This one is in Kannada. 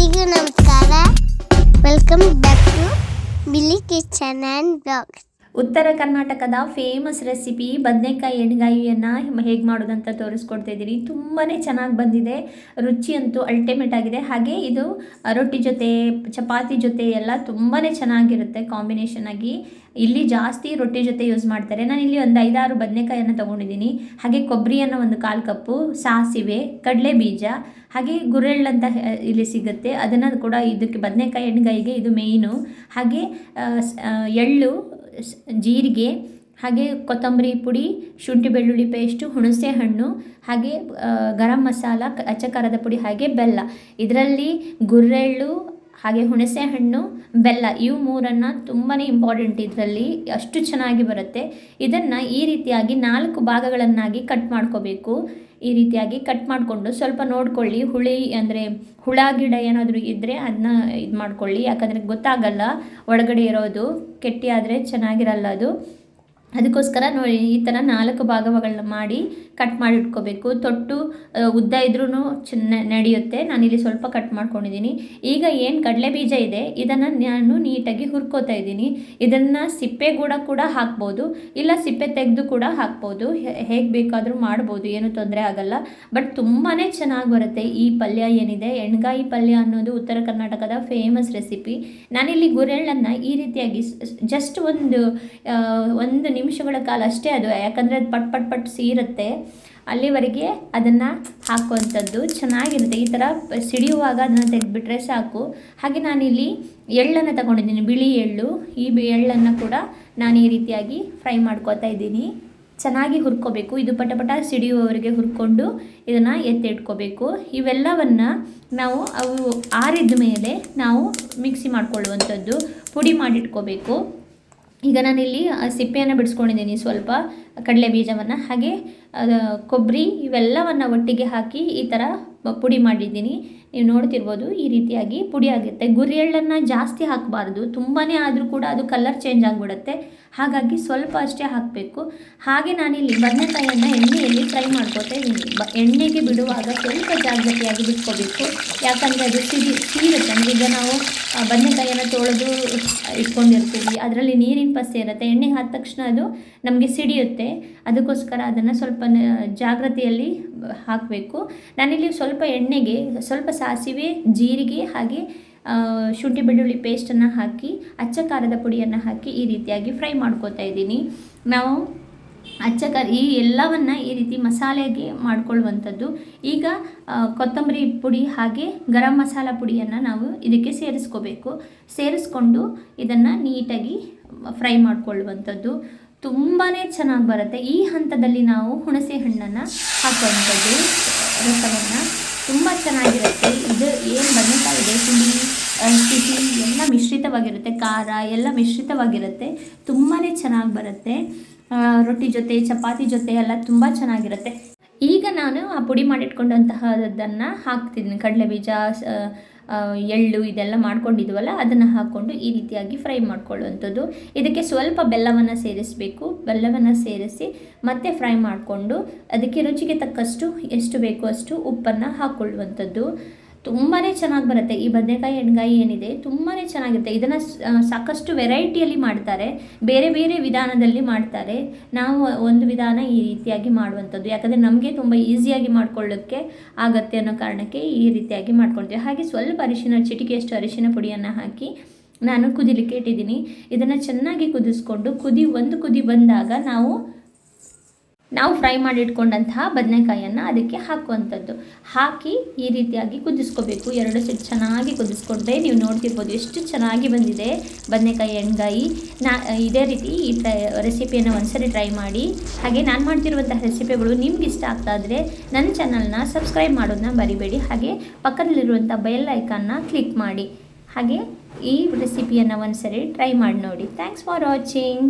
ಎಲ್ರಿಗೂ ನಮಸ್ಕಾರ welcome back to ಬಿಲಿ kitchen and blogs ಉತ್ತರ ಕರ್ನಾಟಕದ ಫೇಮಸ್ ರೆಸಿಪಿ ಬದನೆಕಾಯಿ ಎಣ್ಗಾಯಿಯನ್ನು ಹೇಗೆ ಮಾಡೋದಂತ ತೋರಿಸ್ಕೊಡ್ತಾ ಇದ್ದೀನಿ ತುಂಬಾ ಚೆನ್ನಾಗಿ ಬಂದಿದೆ. ರುಚಿ ಅಂತೂ ಅಲ್ಟಿಮೇಟ್ ಆಗಿದೆ. ಹಾಗೆ ಇದು ರೊಟ್ಟಿ ಜೊತೆ, ಚಪಾತಿ ಜೊತೆ ಎಲ್ಲ ತುಂಬಾ ಚೆನ್ನಾಗಿರುತ್ತೆ ಕಾಂಬಿನೇಷನ್ ಆಗಿ. ಇಲ್ಲಿ ಜಾಸ್ತಿ ರೊಟ್ಟಿ ಜೊತೆ ಯೂಸ್ ಮಾಡ್ತಾರೆ. ನಾನು ಇಲ್ಲಿ ಒಂದು ಐದಾರು ಬದನೆಕಾಯನ್ನು ತೊಗೊಂಡಿದ್ದೀನಿ. ಹಾಗೆ ಕೊಬ್ಬರಿಯನ್ನು ಒಂದು ಕಾಲು ಕಪ್ಪು, ಸಾಸಿವೆ ಕಡಲೆ ಬೀಜ ಹಾಗೆ ಗುರೆಳ್ಳು ಅಂತ ಇಲ್ಲಿ ಸಿಗುತ್ತೆ. ಅದನ್ನು ಕೂಡ ಇದಕ್ಕೆ ಬದನೆಕಾಯಿ ಎಣ್ಗಾಯಿಗೆ ಇದು ಮೇಯ್ನು ಹಾಗೆ ಎಳ್ಳು ಜೀರಿಗೆ, ಹಾಗೆ ಕೊತ್ತಂಬರಿ ಪುಡಿ, ಶುಂಠಿ ಬೆಳ್ಳುಳ್ಳಿ ಪೇಸ್ಟು, ಹುಣಸೆ ಹಣ್ಣು, ಹಾಗೆ ಗರಂ ಮಸಾಲ ಕ- ಅಚ್ಚ ಖಾರದ ಪುಡಿ, ಹಾಗೆ ಬೆಲ್ಲ. ಇದರಲ್ಲಿ ಗುರ್ರೆಳ್ಳು ಹಾಗೆ ಹುಣಸೆ ಹಣ್ಣು ಬೆಲ್ಲ, ಇವು ಮೂರನ್ನು ತುಂಬಾ ಇಂಪಾರ್ಟೆಂಟ್ ಇದರಲ್ಲಿ, ಅಷ್ಟು ಚೆನ್ನಾಗಿ ಬರುತ್ತೆ. ಇದನ್ನು ಈ ರೀತಿಯಾಗಿ ನಾಲ್ಕು ಭಾಗಗಳನ್ನಾಗಿ ಕಟ್ ಮಾಡ್ಕೋಬೇಕು. ಈ ರೀತಿಯಾಗಿ ಕಟ್ ಮಾಡಿಕೊಂಡು ಸ್ವಲ್ಪ ನೋಡ್ಕೊಳ್ಳಿ, ಹುಳಿ ಅಂದರೆ ಹುಳ, ಗಿಡ ಏನಾದರೂ ಇದ್ದರೆ ಅದನ್ನ ಇದು ಮಾಡ್ಕೊಳ್ಳಿ ಯಾಕಂದರೆ ಗೊತ್ತಾಗಲ್ಲ, ಒಳಗಡೆ ಇರೋದು, ಕೆಟ್ಟಿ ಆದರೆ ಚೆನ್ನಾಗಿರಲ್ಲ ಅದು. ಅದಕ್ಕೋಸ್ಕರ ನೋಡಿ, ಈ ಥರ ನಾಲ್ಕು ಭಾಗಗಳನ್ನ ಮಾಡಿ ಕಟ್ ಮಾಡಿ ಇಟ್ಕೋಬೇಕು. ತೊಟ್ಟು ಉದ್ದ ಇದ್ರೂ ಚೆನ್ನ ನಡೆಯುತ್ತೆ. ನಾನಿಲ್ಲಿ ಸ್ವಲ್ಪ ಕಟ್ ಮಾಡ್ಕೊಂಡಿದ್ದೀನಿ ಈಗ ಏನು ಕಡಲೆ ಬೀಜ ಇದೆ, ಇದನ್ನು ನಾನು ನೀಟಾಗಿ ಹುರ್ಕೋತಾ ಇದ್ದೀನಿ. ಇದನ್ನು ಸಿಪ್ಪೆ ಕೂಡ ಕೂಡ ಹಾಕ್ಬೋದು. ಇಲ್ಲ ಸಿಪ್ಪೆ ತೆಗೆದು ಕೂಡ ಹಾಕ್ಬೋದು. ಹೇಗೆ ಬೇಕಾದರೂ ಮಾಡ್ಬೋದು, ಏನು ತೊಂದರೆ ಆಗಲ್ಲ. ಬಟ್ ತುಂಬಾ ಚೆನ್ನಾಗಿ ಬರುತ್ತೆ ಈ ಪಲ್ಯ ಏನಿದೆ. ಎಣ್ಗಾಯಿ ಪಲ್ಯ ಅನ್ನೋದು ಉತ್ತರ ಕರ್ನಾಟಕದ ಫೇಮಸ್ ರೆಸಿಪಿ ನಾನಿಲ್ಲಿ ಗುರೆಳ್ಳನ್ನು ಈ ರೀತಿಯಾಗಿ ಜಸ್ಟ್ ಒಂದು ಒಂದು ನಿಮಿಷಗಳ ಕಾಲ ಅಷ್ಟೇ ಅದು, ಯಾಕಂದರೆ ಅದು ಪಟ್ ಪಟ್ ಪಟ್ ಸೀರುತ್ತೆ. ಅಲ್ಲಿವರೆಗೆ ಅದನ್ನು ಹಾಕುವಂಥದ್ದು ಚೆನ್ನಾಗಿರುತ್ತೆ. ಈ ಥರ ಸಿಡಿಯುವಾಗ ಅದನ್ನು ತೆಗೆದುಬಿಟ್ರೆ ಸಾಕು. ಹಾಗೆ ನಾನಿಲ್ಲಿ ಎಳ್ಳನ್ನು ತಗೊಂಡಿದ್ದೀನಿ, ಬಿಳಿ ಎಳ್ಳು. ಈ ಎಳ್ಳನ್ನು ಕೂಡ ನಾನು ಈ ರೀತಿಯಾಗಿ ಫ್ರೈ ಮಾಡ್ಕೋತಾ ಇದ್ದೀನಿ. ಚೆನ್ನಾಗಿ ಹುರ್ಕೋಬೇಕು. ಇದು ಪಟ ಪಟ ಸಿಡಿಯುವವರಿಗೆ ಹುರ್ಕೊಂಡು ಇದನ್ನು ಎತ್ತಿಟ್ಕೋಬೇಕು. ಇವೆಲ್ಲವನ್ನು ನಾವು ಅವು ಆರಿದ ಮೇಲೆ ನಾವು ಮಿಕ್ಸಿ ಮಾಡ್ಕೊಳ್ಳುವಂಥದ್ದು. ಪುಡಿ ಮಾಡಿಟ್ಕೋಬೇಕು. ಈಗ ನಾನಿಲ್ಲಿ ಸಿಪ್ಪೆಯನ್ನು ಬಿಡಿಸ್ಕೊಂಡಿದ್ದೀನಿ ಸ್ವಲ್ಪ, ಕಡಲೆ ಬೀಜವನ್ನು, ಹಾಗೆ ಕೊಬ್ಬರಿ ಇವೆಲ್ಲವನ್ನು ಒಟ್ಟಿಗೆ ಹಾಕಿ ಈ ಥರ ಪುಡಿ ಮಾಡಿದ್ದೀನಿ. ನೀವು ನೋಡ್ತಿರ್ಬೋದು ಈ ರೀತಿಯಾಗಿ ಪುಡಿ ಆಗುತ್ತೆ. ಗುರಿ ಎಳ್ಳನ್ನು ಜಾಸ್ತಿ ಹಾಕಬಾರ್ದು. ತುಂಬಾ ಆದರೂ ಕೂಡ ಅದು ಕಲರ್ ಚೇಂಜ್ ಆಗಿಬಿಡುತ್ತೆ. ಹಾಗಾಗಿ ಸ್ವಲ್ಪ ಅಷ್ಟೇ ಹಾಕಬೇಕು. ಹಾಗೆ ನಾನಿಲ್ಲಿ ಬದನೆಕಾಯಿಯನ್ನು ಎಣ್ಣೆಯಲ್ಲಿ ಫ್ರೈ ಮಾಡ್ಕೋತಾ ಇದ್ದೀನಿ. ಬ, ಎಣ್ಣೆಗೆ ಬಿಡುವಾಗ ಸ್ವಲ್ಪ ಜಾಗ್ರತೆಯಾಗಿ ಬಿಟ್ಕೋಬೇಕು. ಯಾಕಂದರೆ ಅದು ಸಿಡಿ ಸೀರುತ್ತೆ ಅಂದರೆ ಈಗ ನಾವು ಬದನೆಕಾಯಿಯನ್ನು ತೊಳೆದು ಇಟ್ಕೊಂಡಿರ್ತೀವಿ. ಅದರಲ್ಲಿ ನೀರಿನ ಪಸೆ ಇರುತ್ತೆ. ಎಣ್ಣೆ ಹಾದ ತಕ್ಷಣ ಅದು ನಮಗೆ ಸಿಡಿಯುತ್ತೆ. ಅದಕ್ಕೋಸ್ಕರ ಅದನ್ನು ಸ್ವಲ್ಪ ಜಾಗೃತಿಯಲ್ಲಿ ಹಾಕಬೇಕು. ನಾನಿಲ್ಲಿ ಸ್ವಲ್ಪ ಎಣ್ಣೆಗೆ ಸ್ವಲ್ಪ ಸಾಸಿವೆ, ಜೀರಿಗೆ ಹಾಗೆ ಶುಂಠಿ ಬೆಳ್ಳುಳ್ಳಿ ಪೇಸ್ಟನ್ನು ಹಾಕಿ ಅಚ್ಚ ಖಾರದ ಪುಡಿಯನ್ನು ಹಾಕಿ ಈ ರೀತಿಯಾಗಿ ಫ್ರೈ ಮಾಡ್ಕೋತಾ ಇದ್ದೀನಿ. ನಾವು ಅಚ್ಚ ಖಾರ ಈ ಎಲ್ಲವನ್ನು ಈ ರೀತಿ ಮಸಾಲೆಗೆ ಮಾಡ್ಕೊಳ್ಳುವಂಥದ್ದು. ಈಗ ಕೊತ್ತಂಬರಿ ಪುಡಿ ಹಾಗೆ ಗರಂ ಮಸಾಲ ಪುಡಿಯನ್ನು ನಾವು ಇದಕ್ಕೆ ಸೇರಿಸ್ಕೋಬೇಕು. ಸೇರಿಸ್ಕೊಂಡು ಇದನ್ನು ನೀಟಾಗಿ ಫ್ರೈ ಮಾಡಿಕೊಳ್ಳುವಂಥದ್ದು. ತುಂಬಾ ಚೆನ್ನಾಗಿ ಬರುತ್ತೆ. ಈ ಹಂತದಲ್ಲಿ ನಾವು ಹುಣಸೆ ಹಣ್ಣನ್ನು ಹಾಕುವಂಥದ್ದು, ರಸವನ್ನು. ತುಂಬ ಚೆನ್ನಾಗಿರುತ್ತೆ. ಇದು ಏನು ಬದನೆಕಾಯಿ ಇದೆ ಆ, ಸಿಹಿ ಎಲ್ಲ ಮಿಶ್ರಿತವಾಗಿರುತ್ತೆ. ಖಾರ ಎಲ್ಲ ಮಿಶ್ರಿತವಾಗಿರುತ್ತೆ. ತುಂಬಾ ಚೆನ್ನಾಗಿ ಬರುತ್ತೆ. ರೊಟ್ಟಿ ಜೊತೆ ಚಪಾತಿ ಜೊತೆ ಎಲ್ಲ ತುಂಬ ಚೆನ್ನಾಗಿರುತ್ತೆ. ಈಗ ನಾನು ಆ ಪುಡಿ ಮಾಡಿಟ್ಕೊಂಡಂತಹದನ್ನು ಹಾಕ್ತಿದ್ದೀನಿ ಕಡಲೆ ಬೀಜ ಎಳ್ಳು ಇದೆಲ್ಲ ಮಾಡ್ಕೊಂಡಿದ್ವಲ್ಲ, ಅದನ್ನು ಹಾಕ್ಕೊಂಡು ಈ ರೀತಿಯಾಗಿ ಫ್ರೈ ಮಾಡ್ಕೊಳ್ಳುವಂಥದ್ದು. ಇದಕ್ಕೆ ಸ್ವಲ್ಪ ಬೆಲ್ಲವನ್ನು ಸೇರಿಸಬೇಕು. ಬೆಲ್ಲವನ್ನು ಸೇರಿಸಿ ಮತ್ತೆ ಫ್ರೈ ಮಾಡಿಕೊಂಡು ಅದಕ್ಕೆ ರುಚಿಗೆ ತಕ್ಕಷ್ಟು ಎಷ್ಟು ಬೇಕೋ ಅಷ್ಟು ಉಪ್ಪನ್ನು ಹಾಕ್ಕೊಳ್ಳುವಂಥದ್ದು. ತುಂಬಾ ಚೆನ್ನಾಗಿ ಬರುತ್ತೆ. ಈ ಬದನೆಕಾಯಿ, ಎಣ್ಗಾಯಿ ಏನಿದೆ ತುಂಬಾ ಚೆನ್ನಾಗಿರುತ್ತೆ. ಇದನ್ನು ಸಾಕಷ್ಟು ವೆರೈಟಿಯಲ್ಲಿ ಮಾಡ್ತಾರೆ. ಬೇರೆ ಬೇರೆ ವಿಧಾನದಲ್ಲಿ ಮಾಡ್ತಾರೆ. ನಾವು ಒಂದು ವಿಧಾನ ಈ ರೀತಿಯಾಗಿ ಮಾಡುವಂಥದ್ದು. ಯಾಕಂದರೆ ನಮಗೆ ತುಂಬ ಈಸಿಯಾಗಿ ಮಾಡ್ಕೊಳ್ಳೋಕ್ಕೆ ಆಗತ್ತೆ ಅನ್ನೋ ಕಾರಣಕ್ಕೆ ಈ ರೀತಿಯಾಗಿ ಮಾಡ್ಕೊಳ್ತೀವಿ. ಹಾಗೆ ಸ್ವಲ್ಪ ಅರಿಶಿನ, ಚಿಟಿಕೆಯಷ್ಟು ಅರಿಶಿನ ಪುಡಿಯನ್ನು ಹಾಕಿ ನಾನು ಕುದಿಲಿಕ್ಕೆ ಇಟ್ಟಿದ್ದೀನಿ. ಇದನ್ನು ಚೆನ್ನಾಗಿ ಕುದಿಸ್ಕೊಂಡು ಕುದಿ, ಒಂದು ಕುದಿ ಬಂದಾಗ ನಾವು ನಾವು ಫ್ರೈ ಮಾಡಿ ಇಟ್ಕೊಂಡಂತಹ ಬದನೆಕಾಯನ್ನು ಅದಕ್ಕೆ ಹಾಕುವಂಥದ್ದು. ಹಾಕಿ ಈ ರೀತಿಯಾಗಿ ಕುದಿಸ್ಕೋಬೇಕು. ಎರಡು ಸೆಟ್ ಚೆನ್ನಾಗಿ ಕುದಿಸ್ಕೊಂಡ್ರೆ ನೀವು ನೋಡ್ತಿರ್ಬೋದು ಎಷ್ಟು ಚೆನ್ನಾಗಿ ಬಂದಿದೆ ಬದನೆಕಾಯಿ ಎಣ್ಗಾಯಿ. ನಾ, ಇದೇ ರೀತಿ ಈ ಟ್ರೈ ರೆಸಿಪಿಯನ್ನು ಒಂದ್ಸರಿ ಟ್ರೈ ಮಾಡಿ. ಹಾಗೆ ನಾನು ಮಾಡ್ತಿರುವಂತಹ ರೆಸಿಪಿಗಳು ನಿಮ್ಗೆ ಇಷ್ಟ ಆಗ್ತಾ ಇದ್ರೆ ನನ್ನ ಚಾನಲ್ನ ಸಬ್ಸ್ಕ್ರೈಬ್ ಮಾಡೋದನ್ನ ಬರಿಬೇಡಿ ಹಾಗೆ ಪಕ್ಕದಲ್ಲಿರುವಂಥ ಬೆಲ್ ಐಕಾನ್ನ ಕ್ಲಿಕ್ ಮಾಡಿ. ಹಾಗೆ ಈ ರೆಸಿಪಿಯನ್ನು ಒಂದ್ಸರಿ ಟ್ರೈ ಮಾಡಿ ನೋಡಿ. Thanks for watching.